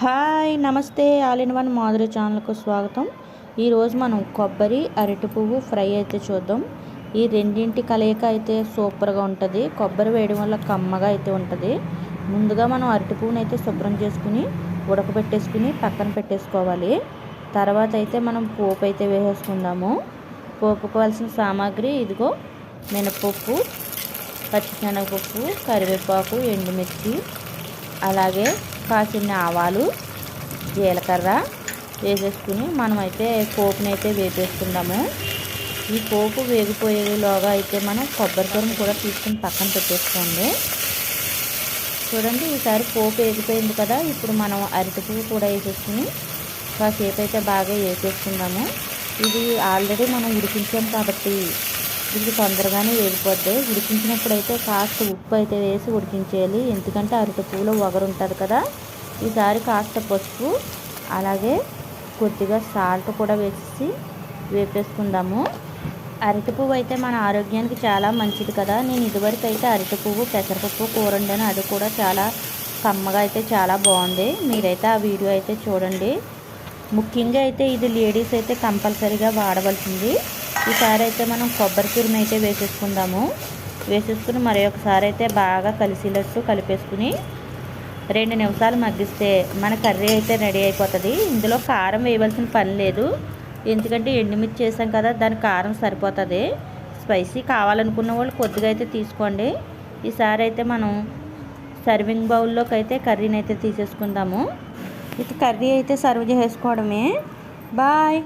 Hi నమస్తే. All in one Madhuri ఛానల్కు స్వాగతం. ఈరోజు మనం కొబ్బరి అరటి పువ్వు ఫ్రై అయితే చూద్దాం. ఈ రెండింటి కలయిక అయితే సూపర్గా ఉంటుంది. కొబ్బరి వేయడం వల్ల కమ్మగా అయితే ఉంటుంది. ముందుగా మనం అరటి పువ్వుని అయితే శుభ్రం చేసుకుని ఉడకబెట్టేసుకుని పక్కన పెట్టేసుకోవాలి. తర్వాత అయితే మనం పోపు అయితే వేసేసుకుందాము. పోపుకు కావాల్సిన సామాగ్రి ఇదిగో మినపప్పు పచ్చిశనగపప్పు కరివేపాకు ఎండుమిర్చి అలాగే కాసిన ఆవాలు జీలకర్ర వేసేసుకుని మనమైతే పోపుని అయితే వేపేసుకుందాము. ఈ పోపు వేగిపోయేలోగా అయితే మనం కొబ్బరి తురుము కూడా తీసుకుని పక్కన పెట్టేసుకోండి. చూడండి ఈసారి పోపు వేగిపోయింది కదా ఇప్పుడు మనం అరటి పువ్వు కూడా వేసేసుకుని కాసేపు అయితే బాగా వేసేసుకుందాము. ఇది ఆల్రెడీ మనం ఉడికించాం కాబట్టి ఇది తొందరగానే వేడిపోద్ది ఉడికించినప్పుడు అయితే కాస్త ఉప్పు అయితే వేసి ఉడికించేయాలి. ఎందుకంటే అరటి వగరు ఉంటుంది కదా. ఈసారి కాస్త పసుపు అలాగే కొద్దిగా సాల్ట్ కూడా వేసి వేపేసుకుందాము. అరటి పువ్వు అయితే మన ఆరోగ్యానికి చాలా మంచిది కదా. నేను ఇదివరకు అయితే అరటి పువ్వు పెసరపప్పు కూర వండాను అది కూడా చాలా కమ్మగా అయితే చాలా బాగుంది. మీరైతే ఆ వీడియో అయితే చూడండి. ముఖ్యంగా అయితే ఇది లేడీస్ అయితే కంపల్సరీగా వాడవలసింది. ఈసారి అయితే మనం కొబ్బరి తురుము అయితే వేసేసుకుందాము. వేసేసుకుని మరి ఒకసారి అయితే బాగా కలిసినట్టు కలిపేసుకుని రెండు నిమిషాలు మగ్గిస్తే మన కర్రీ అయితే రెడీ అయిపోతుంది. ఇందులో కారం వేయవలసిన పని లేదు. ఎందుకంటే ఎండుమిర్చి చేసాం కదా దాని కారం సరిపోతుంది. స్పైసీ కావాలనుకున్న వాళ్ళు కొద్దిగా అయితే తీసుకోండి. ఈసారి అయితే మనం సర్వింగ్ బౌల్లోకి అయితే కర్రీని అయితే తీసేసుకుందాము. ఇది కర్రీ అయితే సర్వ్ చేసుకోవడమే. బాయ్!